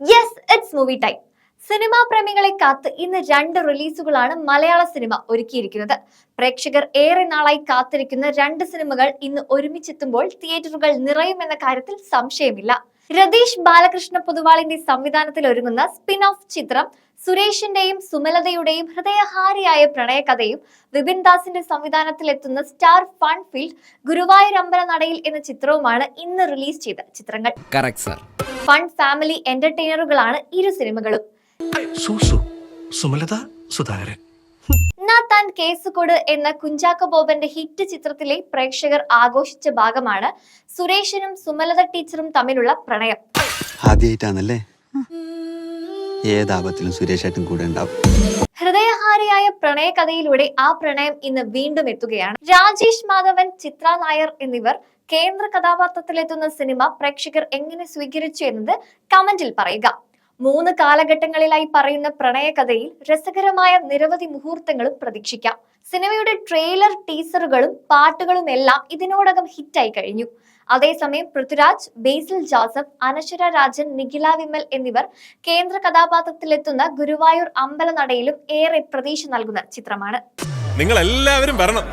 Yes, it's movie time. Cinema പ്രേമികളെ കാത്ത് ഇന്ന് രണ്ട് റിലീസുകളാണ് മലയാള സിനിമ ഒരുക്കിയിരിക്കുന്നത്. പ്രേക്ഷകർ ഏറെ നാളായി കാത്തിരിക്കുന്ന രണ്ട് സിനിമകൾ ഇന്ന് ഒരുമിച്ചെത്തുമ്പോൾ തിയേറ്ററുകൾ നിറയുമെന്ന കാര്യത്തിൽ സംശയമില്ല. രതീഷ് ബാലകൃഷ്ണ പൊതുവാളിന്റെ സംവിധാനത്തിൽ ഒരുങ്ങുന്ന സ്പിൻ ഓഫ് ചിത്രം സുരേഷിന്റെയും സുമലതയുടെയും ഹൃദയഹാരിയായ പ്രണയകഥയും വിപിൻ ദാസിന്റെ സംവിധാനത്തിൽ എത്തുന്ന സ്റ്റാർ ഫൺ ഫീൽഡ് ഗുരുവായൂർ അമ്പല നടയിൽ എന്ന ചിത്രവുമാണ് ഇന്ന് റിലീസ് ചെയ്ത ചിത്രങ്ങൾ. ഫൺ ഫാമിലി എന്റർടൈനറുകളാണ് ഇരു സിനിമകളും. സൂസു. സുമലത സുധാകരൻ. നാത്താൻ കേസുകൊട് എന്ന കുഞ്ചാക്കോ ബോബന്റെ ഹിറ്റ് ചിത്രത്തിലെ പ്രേക്ഷകർ ആഘോഷിച്ച ഭാഗമാണ് സുരേഷിനും സുമലത ടീച്ചറും തമ്മിലുള്ള പ്രണയം. ആദ്യമായിട്ടാണല്ലേ ഏതാപത്തിലും സുരേഷായിട്ടും കൂടെ ഉണ്ടാവും. ഹൃദയഹാരിയായ പ്രണയകഥയിലൂടെ ആ പ്രണയം ഇന്ന് വീണ്ടും എത്തുകയാണ്. രാജേഷ് മാധവൻ ചിത്ര നായർ എന്നിവർ കേന്ദ്ര കഥാപാത്രത്തിലെത്തുന്ന സിനിമ പ്രേക്ഷകർ എങ്ങനെ സ്വീകരിച്ചു എന്നത് കമന്റിൽ പറയുക. മൂന്ന് കാലഘട്ടങ്ങളിലായി പറയുന്ന പ്രണയകഥയിൽ രസകരമായ നിരവധി മുഹൂർത്തങ്ങളും പ്രതീക്ഷിക്കാം. സിനിമയുടെ ട്രെയിലർ ടീസറുകളും പാട്ടുകളും എല്ലാം ഇതിനോടകം ഹിറ്റായി കഴിഞ്ഞു. അതേസമയം പൃഥ്വിരാജ് ബേസിൽ ജോസഫ് അനശ്വര രാജൻ നിഖില വിമൽ എന്നിവർ കേന്ദ്ര കഥാപാത്രത്തിലെത്തുന്ന ഗുരുവായൂർ അമ്പലനടയിലും ഏറെ പ്രതീക്ഷ നൽകുന്ന ചിത്രമാണ്. നിങ്ങൾ എല്ലാവരും വരണം.